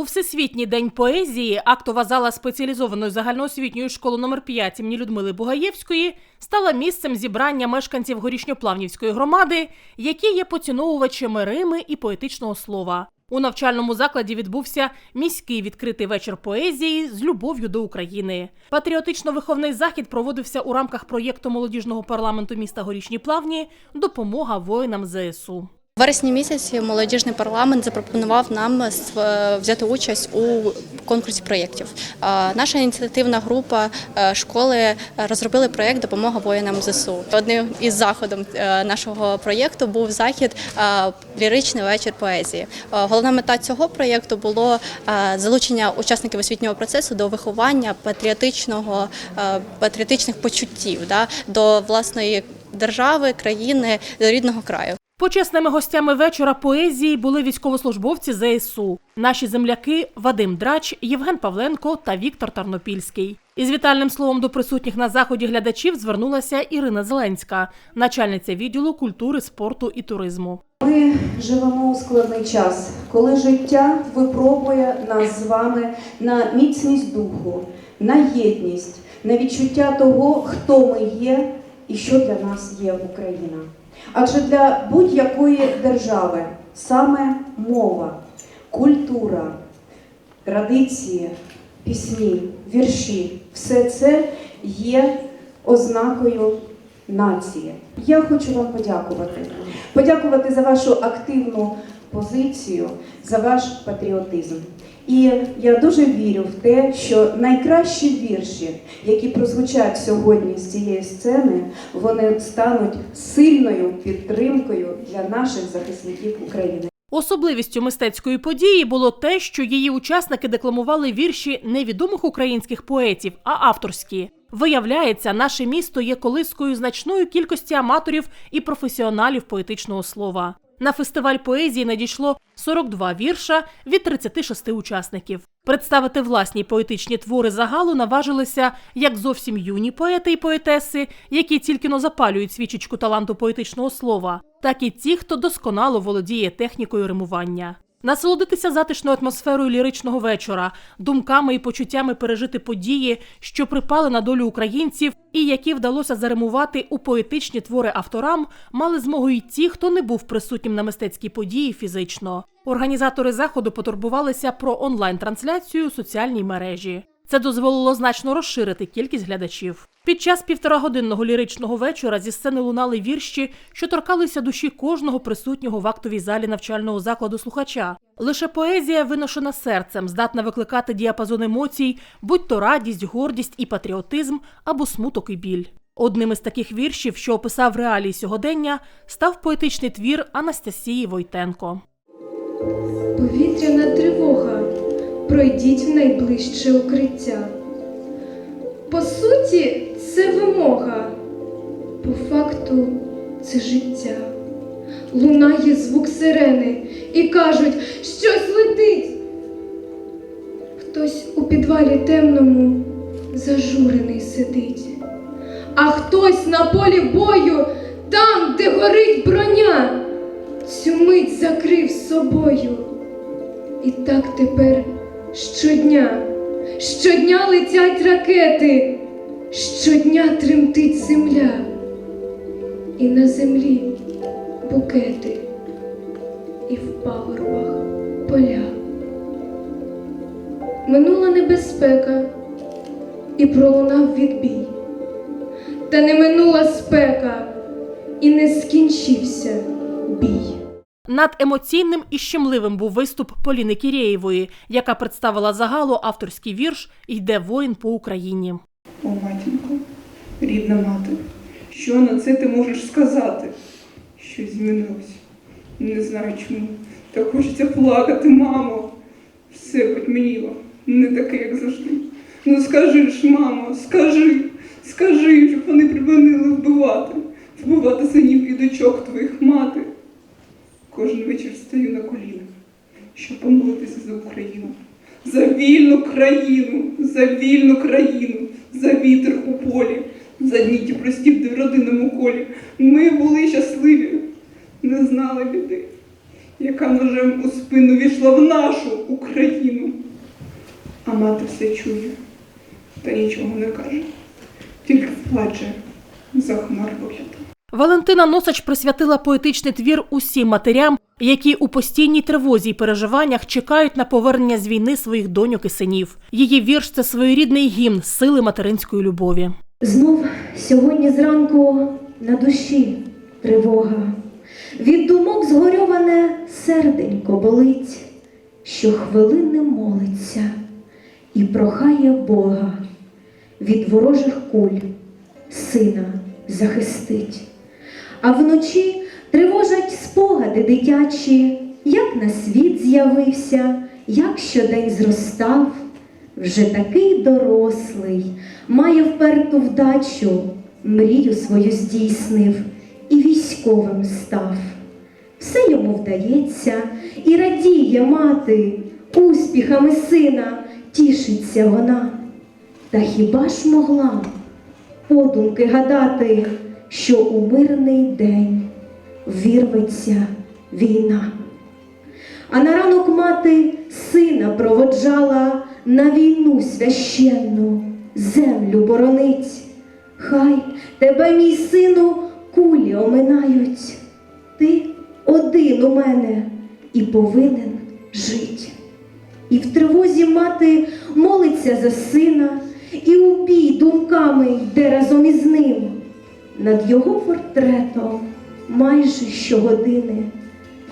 У Всесвітній день поезії актова зала спеціалізованої загальноосвітньої школи номер 5 імені Людмили Бугаєвської стала місцем зібрання мешканців горішньоплавнівської громади, які є поціновувачами Рими і поетичного слова. У навчальному закладі відбувся міський відкритий вечір поезії з любов'ю до України. Патріотично-виховний захід проводився у рамках проєкту молодіжного парламенту міста Горішні Плавні Допомога воїнам ЗСУ. Вересні місяці молодіжний парламент запропонував нам е, взяти участь у конкурсі проєктів. Е, Наша ініціативна група е, школи розробили проєкт Допомога воїнам ЗСУ. Одним із заходом е, нашого проєкту був захід е, ліричний вечір поезії. Е, Головна мета цього проєкту було е, залучення учасників освітнього процесу до виховання патріотичного е, патріотичних почуттів да, до власної держави, країни, до рідного краю. Почесними гостями вечора поезії були військовослужбовці ЗСУ, наші земляки Вадим Драч, Євген Павленко та Віктор Тарнопільський. Із вітальним словом до присутніх на заході глядачів звернулася Ірина Зеленська, начальниця відділу культури, спорту і туризму. Ми живемо у складний час, коли життя випробує нас з вами на міцність духу, на єдність, на відчуття того, хто ми є і що для нас є Україна. Адже для будь-якої держави саме мова, культура, традиції, пісні, вірші все це є ознакою нації. Я хочу вам подякувати. Подякувати за вашу активну позицію, за ваш патріотизм. І я дуже вірю в те, що найкращі вірші, які прозвучать сьогодні з цієї сцени, вони стануть сильною підтримкою для наших захисників України. Особливістю мистецької події було те, що її учасники декламували вірші невідомих українських поетів, а авторські. Виявляється, наше місто є колискою значної кількості аматорів і професіоналів поетичного слова. На фестиваль поезії надійшло 42 вірша від 36 учасників. Представити власні поетичні твори загалу наважилися як зовсім юні поети і поетеси, які тільки но запалюють свічечку таланту поетичного слова, так і ті, хто досконало володіє технікою римування. Насолодитися затишною атмосферою ліричного вечора, думками і почуттями пережити події, що припали на долю українців, і які вдалося заримувати у поетичні твори авторам, мали змогу й ті, хто не був присутнім на мистецькій події фізично. Організатори заходу потурбувалися про онлайн-трансляцію у соціальній мережі. Це дозволило значно розширити кількість глядачів. Під час півторагодинного ліричного вечора зі сцени лунали вірші, що торкалися душі кожного присутнього в актовій залі навчального закладу слухача. Лише поезія, виношена серцем, здатна викликати діапазон емоцій, будь то радість, гордість і патріотизм або смуток і біль. Одним із таких віршів, що описав реалії сьогодення, став поетичний твір Анастасії Войтенко. Повітряна тривога. Пройдіть в найближче укриття. По суті, це вимога, по факту це життя. Лунає звук сирени і кажуть, щось летить. Хтось у підвалі темному зажурений сидить, а хтось на полі бою, там, де горить броня, цю мить закрив собою. І так тепер щодня, щодня летять ракети, щодня тремтить земля, і на землі букети, і в пагорбах поля. Минула небезпека, і пролунав відбій, та не минула спека, і не скінчився бій. Над емоційним і щемливим був виступ Поліни Кірєєвої, яка представила загалу авторський вірш Йде воїн по Україні. О, рідна мати, що на це ти можеш сказати? Щось змінилось. Не знаю чому. Та хочеться плакати, мамо. Все потьмяніло, не таке, як завжди. Ну скажи ж, мамо, скажи, скажи, щоб вони припинили вбивати, вбивати синів і дочок твоїх мати. Кожен вечір стаю на колінах, щоб помолитися за Україну, за вільну країну, за вільну країну, за вітер у полі, за дні ті прості в родинному колі. Ми були щасливі, не знали біди. яка ножем у спину війшла в нашу Україну. А мати все чує та нічого не каже, тільки плаче за хмар вигляд. Валентина Носач присвятила поетичний твір усім матерям, які у постійній тривозі й переживаннях чекають на повернення з війни своїх доньок і синів. Її вірш це своєрідний гімн сили материнської любові. Знов сьогодні зранку на душі тривога. Від думок згорьоване серденько болить, що хвилини молиться і прохає Бога від ворожих куль сина захистить. А вночі тривожать спогади дитячі, як на світ з'явився, як щодень зростав, вже такий дорослий, має вперту вдачу, мрію свою здійснив і військовим став. Все йому вдається і радіє мати, успіхами сина тішиться вона. Та хіба ж могла подумки гадати, що у мирний день вірветься війна? А на ранок мати сина проводжала на війну священну, землю боронить. Хай тебе, мій сину, кулі оминають. Ти один у мене і повинен жить. І в тривозі мати молиться за сина, і у бій думками йде разом із ним. Над його портретом майже щогодини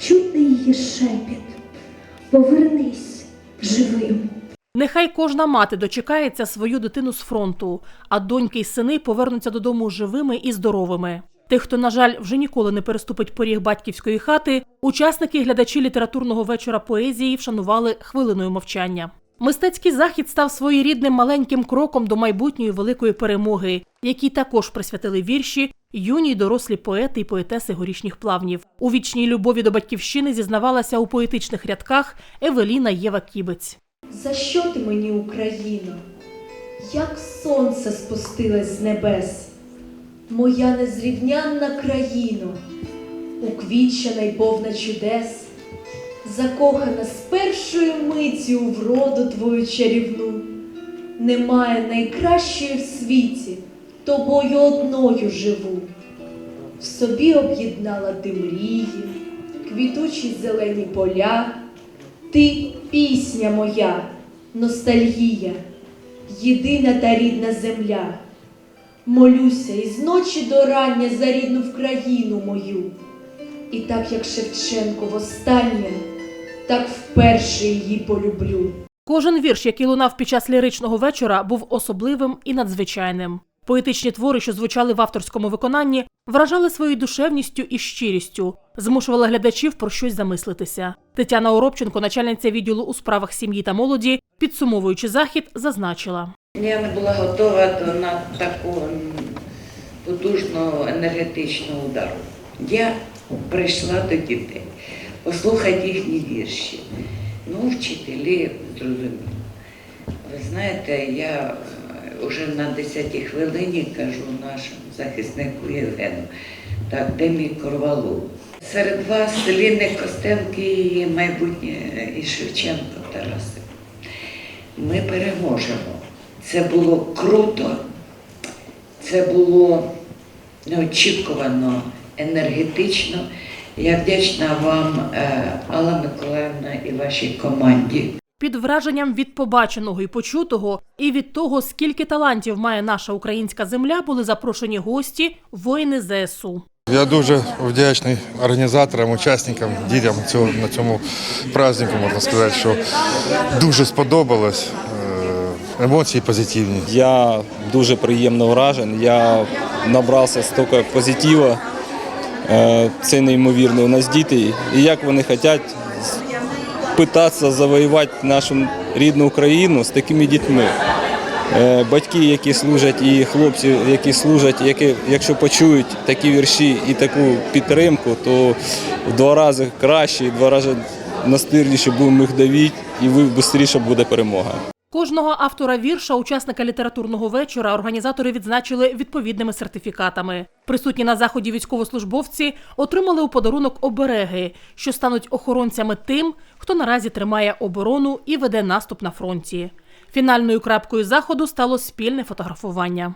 чути її шепіт. Повернись живим. Нехай кожна мати дочекається свою дитину з фронту, а доньки й сини повернуться додому живими і здоровими. Тих, хто, на жаль, вже ніколи не переступить поріг батьківської хати, учасники і глядачі літературного вечора поезії вшанували хвилиною мовчання. Мистецький захід став своєрідним маленьким кроком до майбутньої великої перемоги, якій також присвятили вірші юні й дорослі поети і поетеси горішніх плавнів. У вічній любові до батьківщини зізнавалася у поетичних рядках Евеліна Єва Кібець. За що ти мені, Україно? Як сонце спустилось з небес, моя незрівнянна країно, уквічена й повна чудес, закохана з першої миті у вроду твою чарівну, немає найкращої в світі, тобою одною живу. В собі об'єднала ти мрії, квітучі зелені поля. Ти пісня моя, ностальгія, єдина та рідна земля. Молюся із ночі до рання за рідну Вкраїну мою. І так як Шевченко востаннє, так вперше її полюблю. Кожен вірш, який лунав під час ліричного вечора, був особливим і надзвичайним. Поетичні твори, що звучали в авторському виконанні, вражали своєю душевністю і щирістю, змушували глядачів про щось замислитися. Тетяна Оробченко, начальниця відділу у справах сім'ї та молоді, підсумовуючи захід, зазначила. Я не була готова до на таку м, потужного енергетичного удару. Я прийшла до дітей, послухати їхні вірші. Ну, вчителі зрозуміли. Ви знаєте, я вже на 10-й хвилині кажу нашому захиснику Євгену, так, де мій Корвалов? Серед вас Ліни Костенки і майбутнє і Шевченко Тараси. Ми переможемо. Це було круто, це було неочікувано, енергетично. Я вдячна вам, е, Алла Миколаївна, і вашій команді. Під враженням від побаченого і почутого, і від того, скільки талантів має наша українська земля, були запрошені гості, воїни ЗСУ. Я дуже вдячний організаторам, учасникам, дітям цього на цьому празднику, можна сказати, що дуже сподобалось. Е, Емоції позитивні. Я дуже приємно вражений. Я набрався стільки позитиву. Е, Це неймовірно. У нас діти, і як вони хочуть питатися завоювати нашу рідну Україну з такими дітьми. Е, Батьки, які служать, і хлопці, які служать, які, якщо почують такі вірші і таку підтримку, то в два рази краще, в два рази настирніше будемо їх давити, і швидше буде перемога. Кожного автора вірша, учасника літературного вечора, організатори відзначили відповідними сертифікатами. Присутні на заході військовослужбовці отримали у подарунок обереги, що стануть охоронцями тим, хто наразі тримає оборону і веде наступ на фронті. Фінальною крапкою заходу стало спільне фотографування.